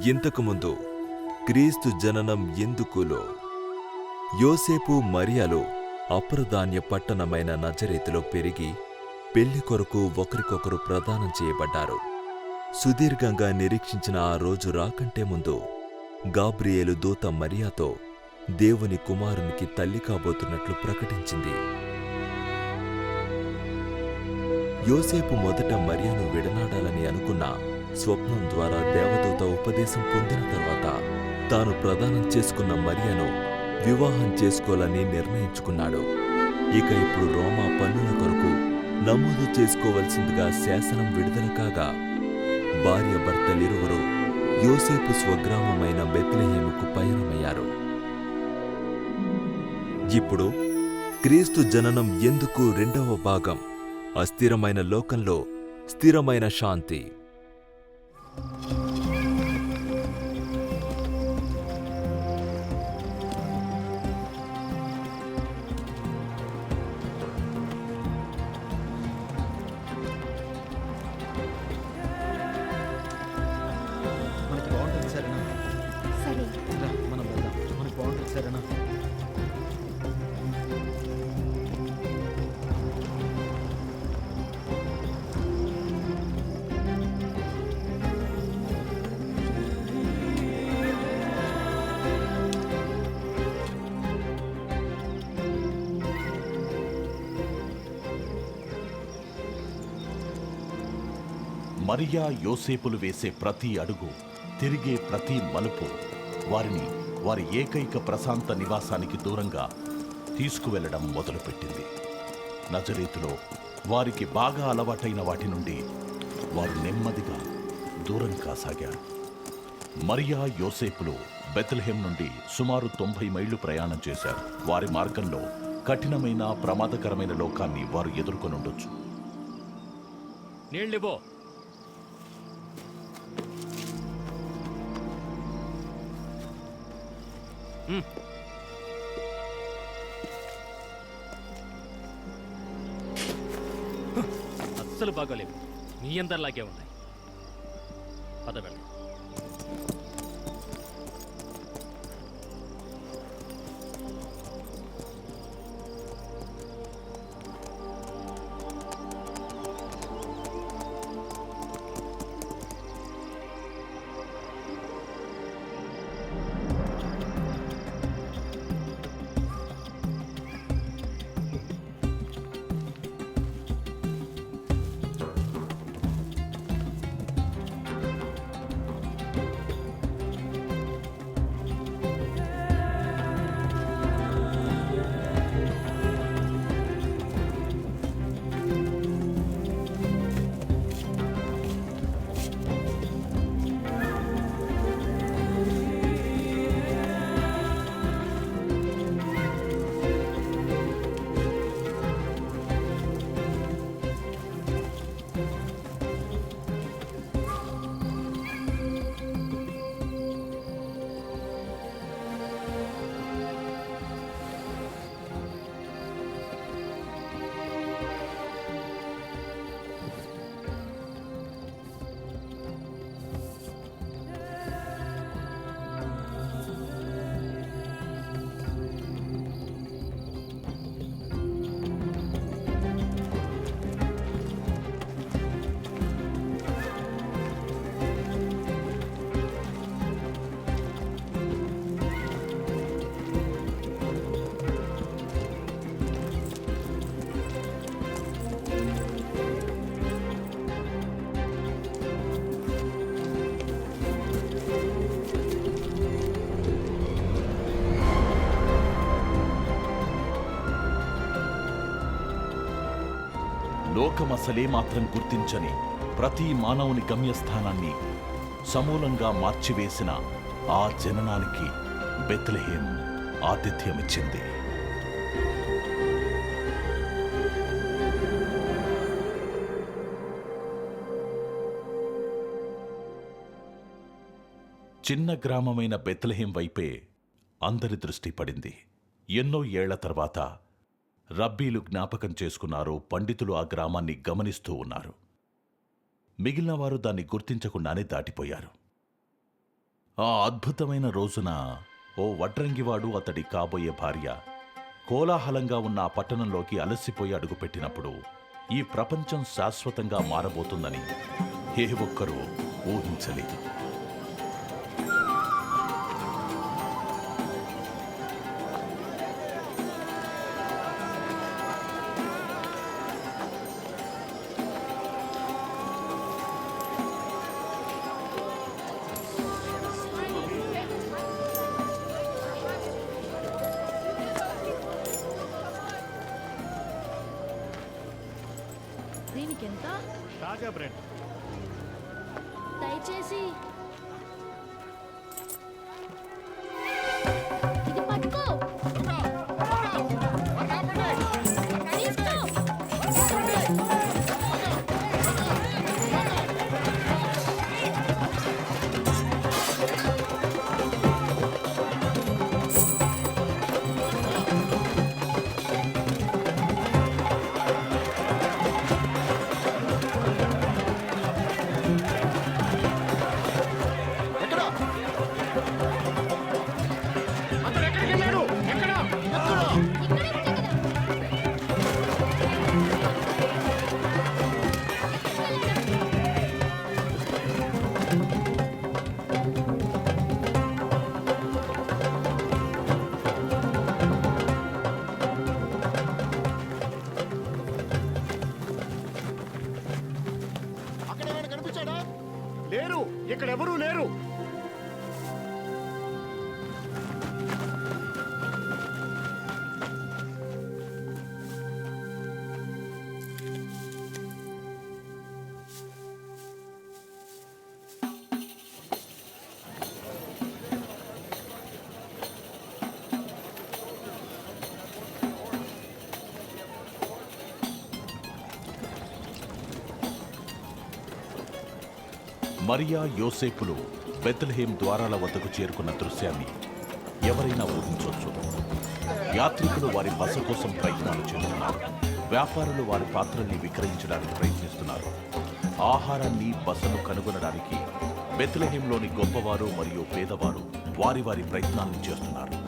ఇంతకుముందు క్రీస్తు జననం ఎందుకులో? యోసేపు మరియాలు అప్రధాన్య పట్టణమైన నజరేతులో పెరిగి పెళ్ళి కొరకు ఒకరికొకరు ప్రదానం చేయబడ్డారు. సుదీర్ఘంగా నిరీక్షించిన ఆ రోజు రాకంటే ముందు గాబ్రియేలు దూత మరియాతో దేవుని కుమారునికి తల్లి కాబోతున్నట్లు ప్రకటించింది. యోసేపు మొదట మరియను విడనాడాలని అనుకున్నా స్వప్నం ద్వారా దేవదూత ఉపదేశం పొందిన తర్వాత తాను ప్రదానం చేసుకున్న మరియను వివాహం చేసుకోవాలని నిర్ణయించుకున్నాడు. ఇక ఇప్పుడు రోమా పన్నుల కొరకు నమోదు చేసుకోవలసిందిగా శాసనం విడుదల కాగా భార్య భర్తలిరువురు యోసేపు స్వగ్రామమైన బెత్లహేముకు పయనమయ్యారు ఇప్పుడు క్రీస్తు జననం ఎందుకు రెండవ భాగం? అస్థిరమైన లోకంలో స్థిరమైన శాంతి. మరియా యోసేపులు వేసే ప్రతి అడుగు తిరిగే ప్రతి మలుపు వారిని వారి ఏకైక ప్రశాంత నివాసానికి దూరంగా తీసుకువెళ్ళడం మొదలుపెట్టింది. నజరేతులో వారికి బాగా అలవాటైన వాటి నుండి వారు నెమ్మదిగా దూరం కాసాగారు. మరియా యోసేపులు బెత్లెహేం నుండి సుమారు తొంభై మైళ్ళు ప్రయాణం చేశారు. వారి మార్గంలో కఠినమైన ప్రమాదకరమైన లోకాన్ని వారు ఎదుర్కొనుండొచ్చు. నీళ్ళివ్వు అస్సలు బాగోలేవు. నీ అందరిలాగే ఉన్నాయి. పద అసలే మాత్రం గుర్తించని ప్రతి మానవుని గమ్యస్థానాన్ని సమూలంగా మార్చివేసిన ఆ జననానికి బెత్లహేం ఆతిథ్యమిచ్చింది. చిన్న గ్రామమైన బెత్లహేం వైపే అందరి దృష్టి పడింది. ఎన్నో ఏళ్ళ తర్వాత రబ్బీలు జ్ఞాపకం చేసుకున్నారు పండితులు ఆ గ్రామాన్ని గమనిస్తూ ఉన్నారు. మిగిలిన వారు దాన్ని గుర్తించకుండానే దాటిపోయారు. ఆ అద్భుతమైన రోజున ఓ వడ్రంగివాడు అతడి కాబోయే భార్య కోలాహలంగా ఉన్న ఆ పట్టణంలోకి అలసిపోయి అడుగుపెట్టినప్పుడు ఈ ప్రపంచం శాశ్వతంగా మారబోతుందని ఏ ఒక్కరూ ఊహించలేదు. దయచేసి మరియా యోసేపులు బెత్లహేం ద్వారాల వద్దకు చేరుకున్న దృశ్యాన్ని ఎవరైనా ఊహించవచ్చు. యాత్రికులు వారి బస కోసం ప్రయత్నాలు చేస్తున్నారు. వ్యాపారులు వారి పాత్రల్ని విక్రయించడానికి ప్రయత్నిస్తున్నారు. ఆహారాన్ని బసను కనుగొనడానికి బెత్లహేంలోని గొప్పవారు మరియు పేదవారు వారి వారి ప్రయత్నాలను చేస్తున్నారు.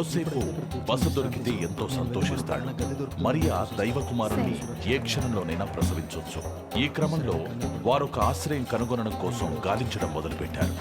యోసేపు బస దొరికితే ఎంతో సంతోషిస్తాడు. మరియా దైవ కుమారుణ్ణి ఏ క్షణంలోనైనా ప్రసవించవచ్చు ఈ క్రమంలో వారొక ఆశ్రయం కనుగొనడం కోసం గాలించడం మొదలుపెట్టారు.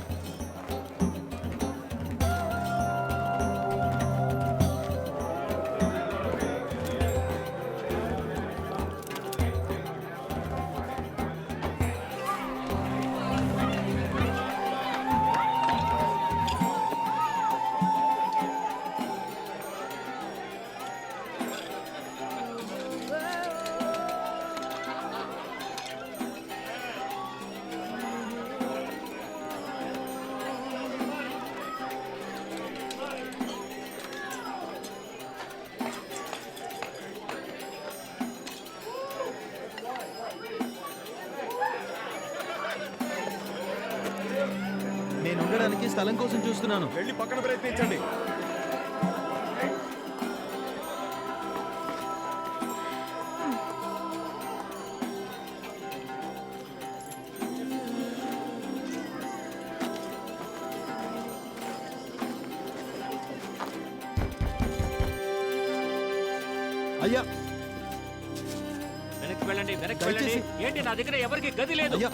ఉండడానికి స్థలం కోసం చూస్తున్నాను. వెళ్ళి పక్కన ప్రయత్నించండి. అయ్యా. వెనక్కి వెళ్ళండి వెనక్కి వెళ్ళండి. ఏంటి నా దగ్గర ఎవరికి గది లేదు? అయ్యా.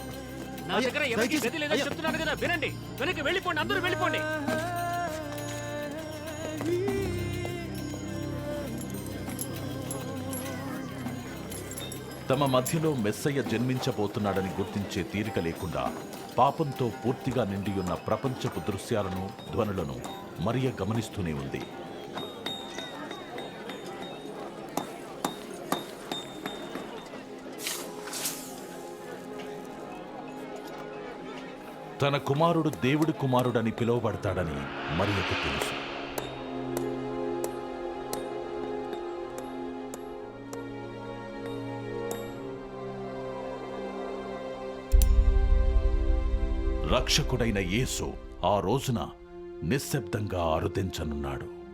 నా దగ్గర ఎవరికి గది లేదని అయ్యా. చెప్తున్నాను కదా వినండి. వెనక్కి వెళ్ళిపోండి అందరూ వెళ్ళిపోండి. తమ మధ్యలో మెస్సయ్య జన్మించబోతున్నాడని గుర్తించే తీరిక లేకుండా పాపంతో పూర్తిగా నిండియున్న ప్రపంచపు దృశ్యాలను ధ్వనులను మరియ గమనిస్తూనే ఉంది. తన కుమారుడు దేవుడి కుమారుడని పిలువబడతాడని మరియకు తెలుసు. రక్షకుడైన యేసు ఆ రోజున నిశ్శబ్దంగా అరుదించనున్నాడు.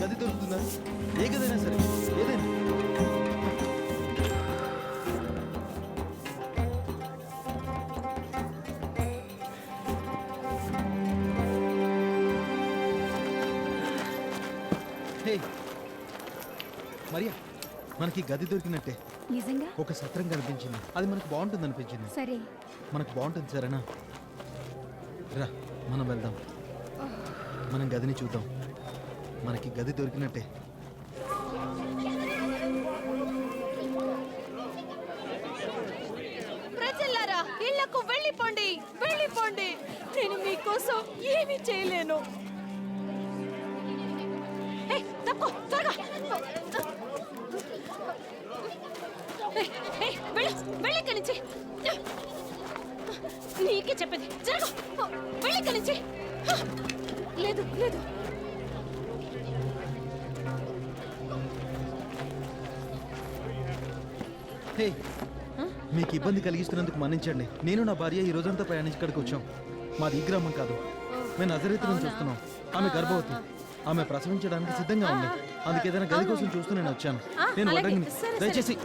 గది దొరుకుతుందా? ఏ గదైనా సరే ఏదైనా. హే మరియా మనకి గది దొరికినట్టే. నిజంగా? ఒక సత్రం కనిపించింది. అది మనకు బాగుంటుంది అనిపించింది సరే. మనకు బాగుంటుంది సరేనా? రా మనం వెళ్దాం. మనం గదిని చూద్దాం. మనకి గది దొరికినట్టే. ప్రజలారా ఇళ్ళకు వెళ్ళిపోండి వెళ్ళిపోండి. నేను మీకోసం ఏమీ చేయలేను. ఏయ్, తప్పుకో, త్వరగా. ఏయ్, ఏయ్, వెళ్ళు, వెళ్ళు నుంచి. నీకే చెప్పింది. జరగ. వెళ్ళి ఇక్కడి నుంచి. లేదు లేదు. ఇబ్బంది కలిగిస్తున్నందుకు మన్నించండి. నేను నా భార్య ఈ రోజంతా ప్రయాణించి ఇక్కడికి వచ్చాం. మాది ఈ గ్రామం కాదు. మేము నజరేతు నుంచి వస్తున్నాం ఆమె గర్భవతి. ఆమె ప్రసవించడానికి సిద్ధంగా ఉంది. అందుకే ఏదైనా గది కోసం చూస్తూ నేను వచ్చాను. నేను. వడ్రంగిని. దయచేసి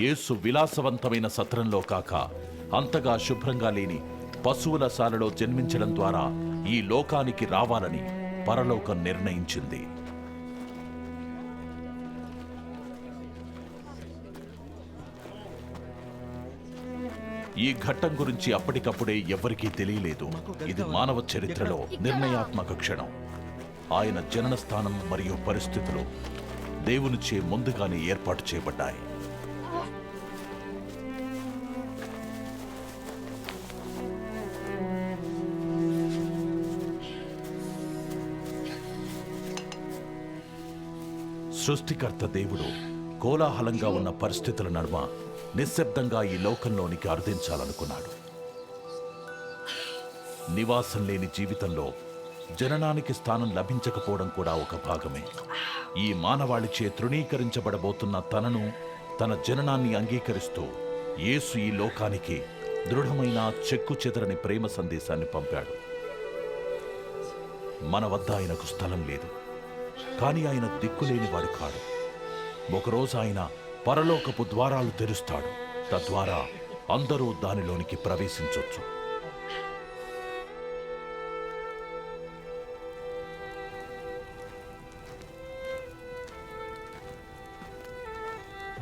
యేసు విలాసవంతమైన సత్రంలో కాక అంతగా శుభ్రంగా లేని పశువుల శాలలో జన్మించడం ద్వారా ఈ లోకానికి రావాలని పరలోకం నిర్ణయించింది. ఈ ఘట్టం గురించి అప్పటికప్పుడే ఎవ్వరికీ తెలియలేదు. ఇది మానవ చరిత్రలో నిర్ణయాత్మక క్షణం. ఆయన జనన స్థానం మరియు పరిస్థితులు దేవునిచే ముందుగానే ఏర్పాటు చేయబడ్డాయి. సృష్టికర్త దేవుడు కోలాహలంగా ఉన్న పరిస్థితుల నడుమ నిశ్శబ్దంగా ఈ లోకంలోనికి అరుదించాలనుకున్నాడు. నివాసం లేని జీవితంలో జననానికి స్థానం లభించకపోవడం కూడా ఒక భాగమే. ఈ మానవాళిచే తృణీకరించబడబోతున్న తనను తన జననాన్ని అంగీకరిస్తూ యేసు ఈ లోకానికి దృఢమైన చెక్కు చెదరని ప్రేమ సందేశాన్ని పంపాడు. మన వద్ద ఆయనకు స్థలం లేదు. కానీ ఆయన దిక్కులేని వాడు కాడు. ఒకరోజు ఆయన పరలోకపు ద్వారాలు తెరుస్తాడు. తద్వారా అందరూ దానిలోనికి ప్రవేశించొచ్చు.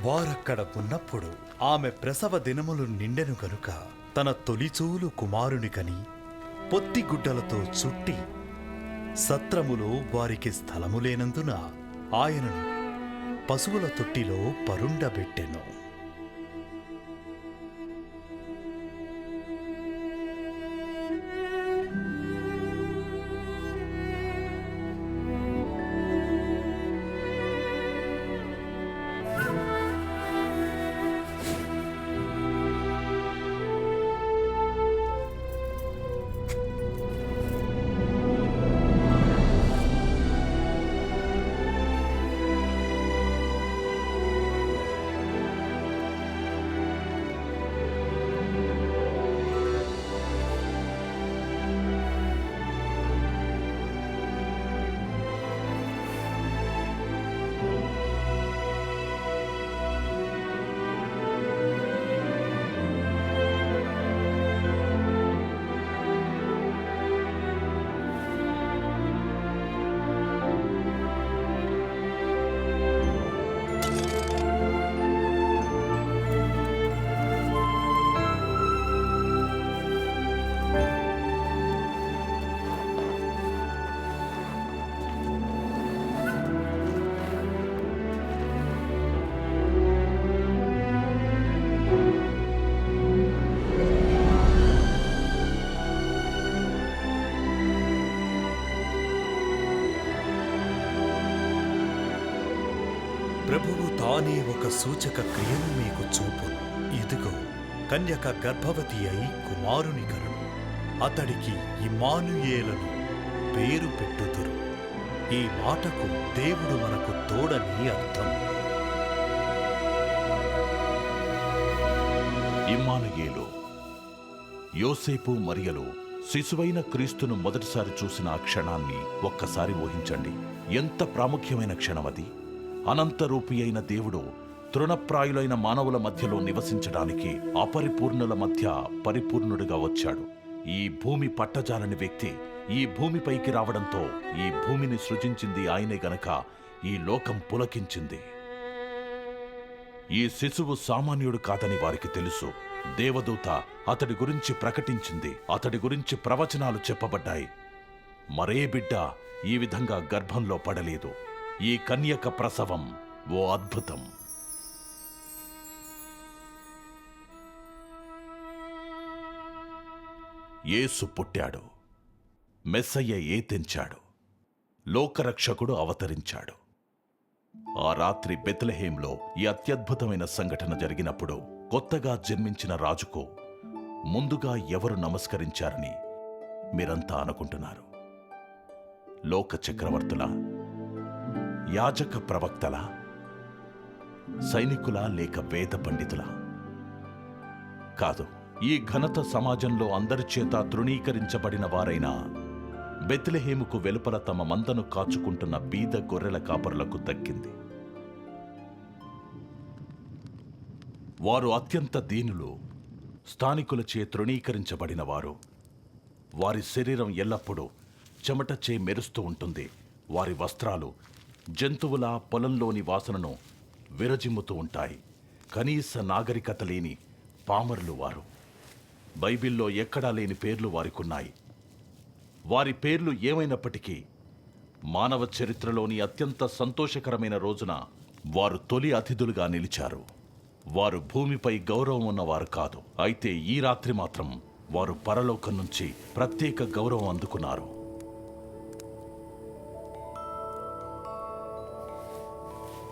వారక్కడ ఉన్నప్పుడు ఆమె ప్రసవ దినములు నిండెను గనుక తన తొలిచూలు కుమారుని కని పొత్తిగుడ్డలతో చుట్టి సత్రములో వారికి స్థలము లేనందున ఆయనను పశువుల తొట్టిలో పరుండబెట్టెను. సూచక క్రియను మీకు చూపు. ఇదిగో కన్యక గర్భవతి అయి కుమారుని కను. అతడికి ఇమానుయేలను పేరు పెట్టుదురు. ఈ మాటకు దేవుడు మనకు తోడని అర్థం. ఇమ్మానుయేలు యోసేపు మరియలు శిశువైన క్రీస్తును మొదటిసారి చూసిన ఆ క్షణాన్ని ఒక్కసారి ఊహించండి. ఎంత ప్రాముఖ్యమైన క్షణమది. అనంతరూపి అయిన దేవుడు తృణప్రాయులైన మానవుల మధ్యలో నివసించడానికి అపరిపూర్ణుల మధ్య పరిపూర్ణుడిగా వచ్చాడు. ఈ భూమి పట్టజాలని వ్యక్తి ఈ భూమిపైకి రావడంతో ఈ భూమిని సృజించింది ఆయనే గనక ఈ లోకం పులకించింది. ఈ శిశువు సామాన్యుడు కాదని వారికి తెలుసు. దేవదూత అతడి గురించి ప్రకటించింది. అతడి గురించి ప్రవచనాలు చెప్పబడ్డాయి. మరే బిడ్డ ఈ విధంగా గర్భంలో పడలేదు. ఈ కన్యక ప్రసవం ఓ అద్భుతం. యేసు పుట్టాడు. మెస్సయ్య ఏ తెంచాడు? లోకరక్షకుడు అవతరించాడు. ఆ రాత్రి బెత్లహేంలో ఈ అత్యద్భుతమైన సంఘటన జరిగినప్పుడు కొత్తగా జన్మించిన రాజుకు ముందుగా ఎవరు నమస్కరించారని మీరంతా అనుకుంటున్నారు. లోక చక్రవర్తుల యాజక ప్రవక్తల సైనికుల లేక వేద పండితుల. కాదు ఈ ఘనత సమాజంలో అందరి చేత తృణీకరించబడిన వారైన బెత్లెహేముకు వెలుపల తమ మందను కాచుకుంటున్న బీద గొర్రెల కాపరులకు దక్కింది. వారు అత్యంత దీనులు స్థానికులచే తృణీకరించబడిన వారు. వారి శరీరం ఎల్లప్పుడూ చెమటచే మెరుస్తూ ఉంటుంది. వారి వస్త్రాలు జంతువుల పొలంలోని వాసనను విరజిమ్ముతూ ఉంటాయి. కనీస నాగరికత లేని పామరులు వారు. బైబిల్లో ఎక్కడా లేని పేర్లు వారికున్నాయి. వారి పేర్లు ఏమైనప్పటికీ మానవ చరిత్రలోని అత్యంత సంతోషకరమైన రోజున వారు తొలి అతిథులుగా నిలిచారు. వారు భూమిపై గౌరవం ఉన్నవారు కాదు. అయితే ఈ రాత్రి మాత్రం వారు పరలోకం నుంచి ప్రత్యేక గౌరవం అందుకున్నారు.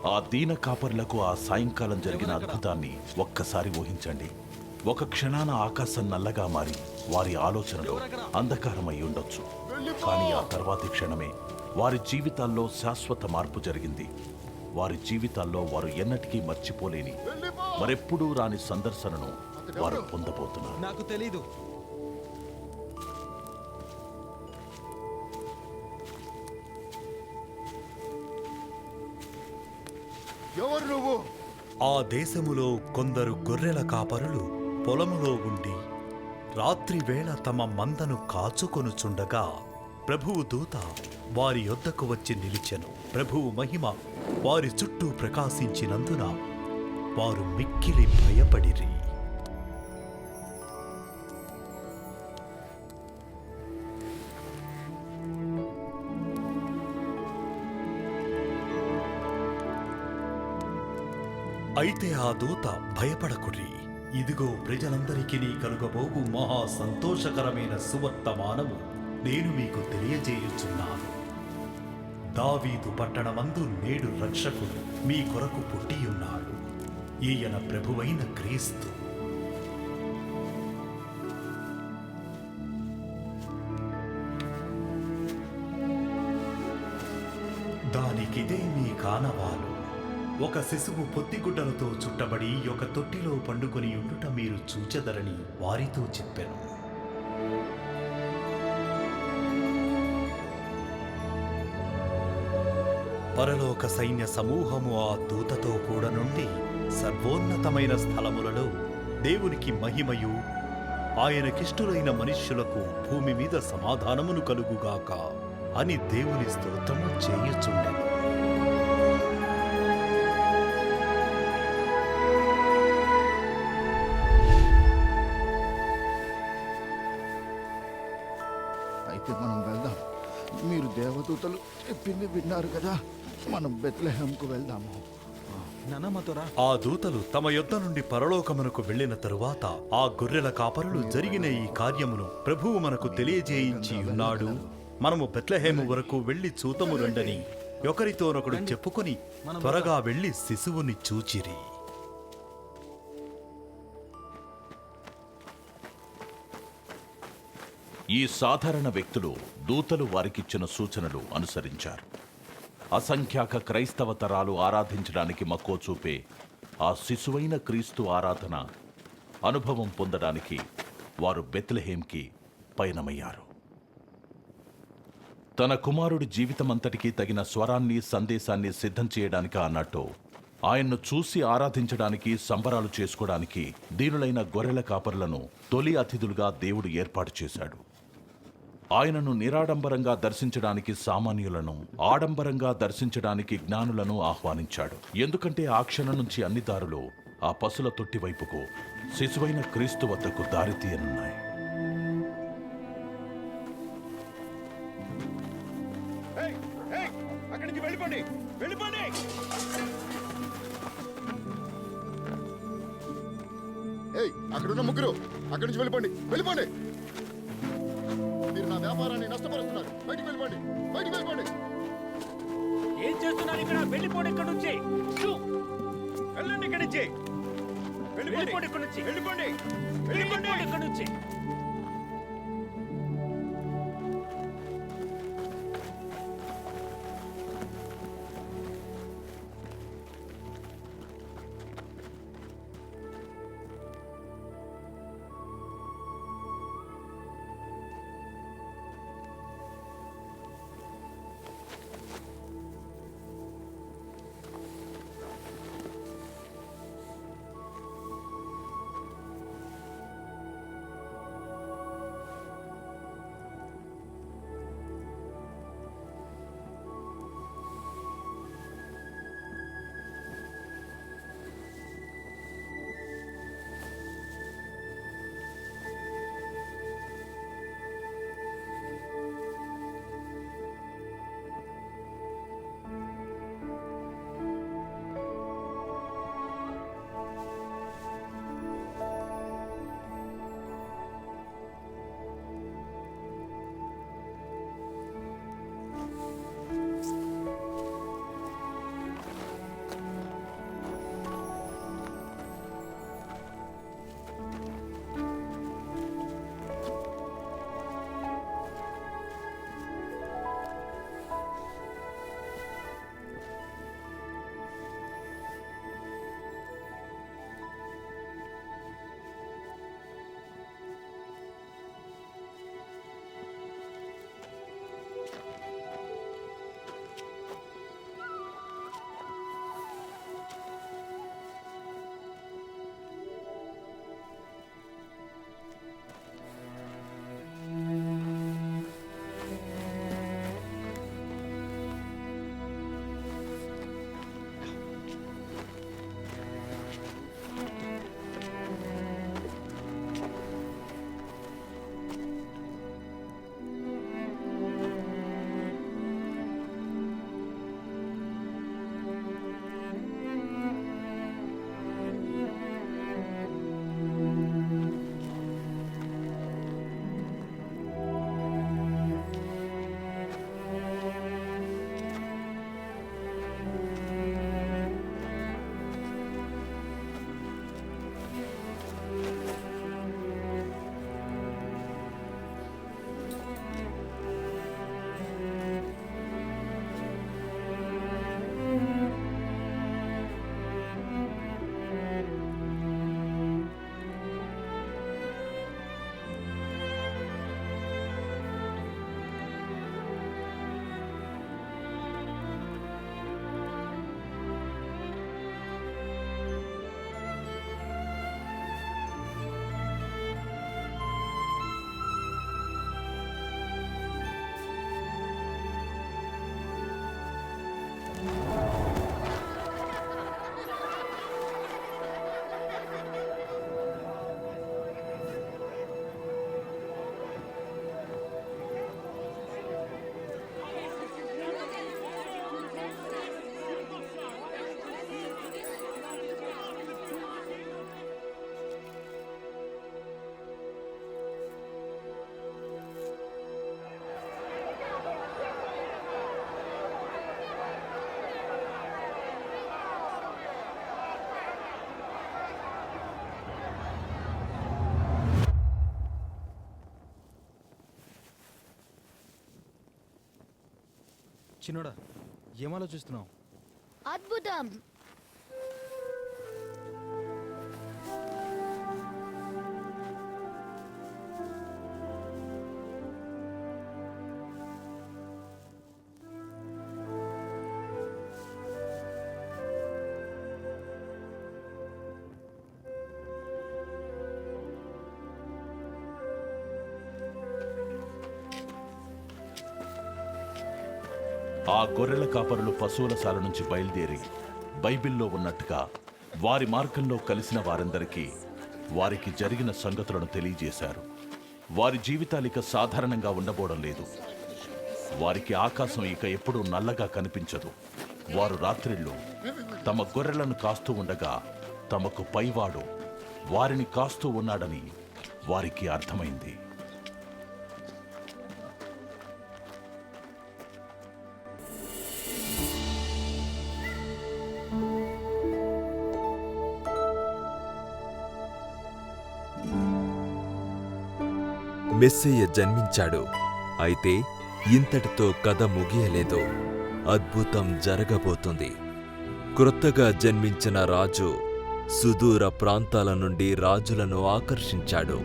ఆ దీన కాపర్లకు ఆ సాయంకాలం జరిగిన అద్భుతాన్ని ఒక్కసారి ఊహించండి. ఒక క్షణాన ఆకాశం నల్లగా మారి వారి ఆలోచనలో అంధకారమై ఉండొచ్చు. కానీ ఆ తర్వాతి క్షణమే వారి జీవితాల్లో శాశ్వత మార్పు జరిగింది. వారి జీవితాల్లో వారు ఎన్నటికీ మర్చిపోలేని మరెప్పుడూ రాని సందర్శనను వారు పొందబోతున్నారు. నాకు తెలీదు. ఎవరు నువ్వు? ఆ దేశములో కొందరు గొర్రెల కాపరులు పొలములో ఉండి రాత్రివేళ తమ మందను కాచుకొనుచుండగా ప్రభువు దూత వారి యొద్దకు వచ్చి నిలిచెను. ప్రభువు మహిమ వారి చుట్టూ ప్రకాశించినందున వారు మిక్కిలి భయపడిరి. అయితే ఆ దూత భయపడకుడి. ఇదిగో ప్రజలందరికీ కలుగబోగు మహా సంతోషకరమైన సువర్తమానము నేను మీకు తెలియజేయుచున్నాను. దావీదు పట్టణమందు నేడు రక్షకుడు మీ కొరకు పుట్టియున్నాడు. ఈయన ప్రభువైన క్రీస్తు. ఒక శిశువు పొత్తిగుడ్డలతో చుట్టబడి ఒక తొట్టిలో పండుకొని ఉండుట మీరు చూచెదరని వారితో చెప్పాను. పరలోక సైన్య సమూహము ఆ దూతతో కూడా నుండి సర్వోన్నతమైన స్థలములలో దేవునికి మహిమయు ఆయనకిష్టులైన మనుష్యులకు భూమి మీద సమాధానమును కలుగుగాక అని దేవుని స్తోత్రము చేయుచుండెను. దేవదూతలు చెప్పింది విన్నారు కదా. మనం బెత్లెహంకు వెళ్దాము. ఆ దూతలు తమ యొద్ద నుండి పరలోకమునకు వెళ్ళిన తరువాత ఆ గొర్రెల కాపరులు జరిగిన ఈ కార్యమును ప్రభువు మనకు తెలియజేయించి ఉన్నాడు. మనము బెత్లహేము వరకు వెళ్ళి చూతము రండని ఒకరితోనొకడు చెప్పుకొని త్వరగా వెళ్ళి శిశువుని చూచిరి. ఈ సాధారణ వ్యక్తులు దూతలు వారికిచ్చిన సూచనలు అనుసరించారు. అసంఖ్యాక క్రైస్తవ తరాలు ఆరాధించడానికి మక్కువ చూపే ఆ శిశువైన క్రీస్తు ఆరాధన అనుభవం పొందడానికి వారు బెత్లహేంకి పయనమయ్యారు. తన కుమారుడి జీవితమంతటికీ తగిన స్వరాన్ని సందేశాన్ని సిద్ధం చేయడానికి అన్నట్టు ఆయన్ను చూసి ఆరాధించడానికి సంబరాలు చేసుకోవడానికి దీనులైన గొర్రెల కాపరులను తొలి అతిథులుగా దేవుడు ఏర్పాటు చేశాడు. ఆయనను నిరాడంబరంగా దర్శించడానికి సామాన్యులను ఆడంబరంగా దర్శించడానికి జ్ఞానులను ఆహ్వానించాడు. ఎందుకంటే ఆ క్షణం నుంచి అన్ని దారులు ఆ పశుల తొట్టి వైపుకు శిశువైన క్రీస్తు వద్దకు దారితీయనున్నాయి మీరు నా వ్యాపారాన్ని నష్టపరుస్తున్నారు. బయటికి వెళ్ళిపోండి. బయటికి వెళ్ళిపోండి. ఏం చేస్తున్నారు ఇక్కడ? వెళ్ళిపోండి ఇక్కడ నుంచి. షూ! వెళ్ళండి ఇక్కడి నుంచి. వెళ్ళిపోండి. ఇక్కడ నుంచి. వెళ్ళిపోండి వెళ్ళిపోండి. ఇక్కడ నుంచి. చిన్నోడా ఏం ఆలోచిస్తున్నావు? అద్భుతం. గొర్రెల కాపరులు పశువుల శాల నుంచి బయలుదేరి బైబిల్లో ఉన్నట్టుగా వారి మార్గంలో కలిసిన వారందరికీ వారికి జరిగిన సంగతులను తెలియజేశారు. వారి జీవితాలు ఇక సాధారణంగా ఉండబోవడం లేదు. వారికి ఆకాశం ఇక ఎప్పుడూ నల్లగా కనిపించదు. వారు రాత్రిళ్ళు తమ గొర్రెలను కాస్తూ ఉండగా తమకు పైవాడు వారిని కాస్తూ ఉన్నాడని వారికి అర్థమైంది. మెస్సయ్య జన్మించాడు. అయితే ఇంతటితో కథ ముగియలేదు. అద్భుతం జరగబోతుంది. క్రొత్తగా జన్మించిన రాజు సుదూర ప్రాంతాల నుండి రాజులను ఆకర్షించాడు.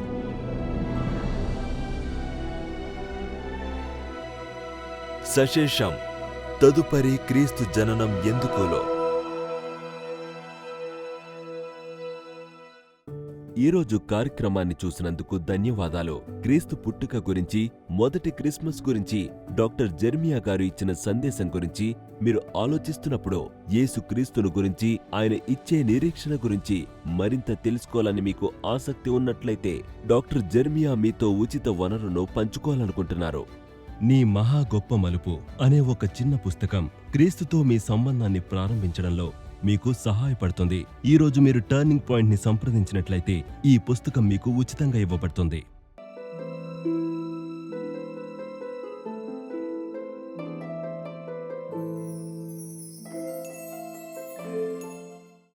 సశేషం తదుపరి క్రీస్తు జననం ఎందుకులో ఈరోజు కార్యక్రమాన్ని చూసినందుకు ధన్యవాదాలు. క్రీస్తు పుట్టుక గురించి మొదటి క్రిస్మస్ గురించి డాక్టర్ జెర్మియా గారు ఇచ్చిన సందేశం గురించి మీరు ఆలోచిస్తున్నప్పుడు యేసుక్రీస్తును గురించి ఆయన ఇచ్చే నిరీక్షణ గురించి మరింత తెలుసుకోవాలని మీకు ఆసక్తి ఉన్నట్లయితే డాక్టర్ జెర్మియా మీతో ఉచిత వనరును పంచుకోవాలనుకుంటున్నారు. నీ మహా గొప్ప మలుపు అనే ఒక చిన్న పుస్తకం క్రీస్తుతో మీ సంబంధాన్ని ప్రారంభించడంలో మీకు సహాయపడుతుంది. ఈ రోజు మీరు టర్నింగ్ పాయింట్ని సంప్రదించినట్లయితే ఈ పుస్తకం మీకు ఉచితంగా ఇవ్వబడుతుంది.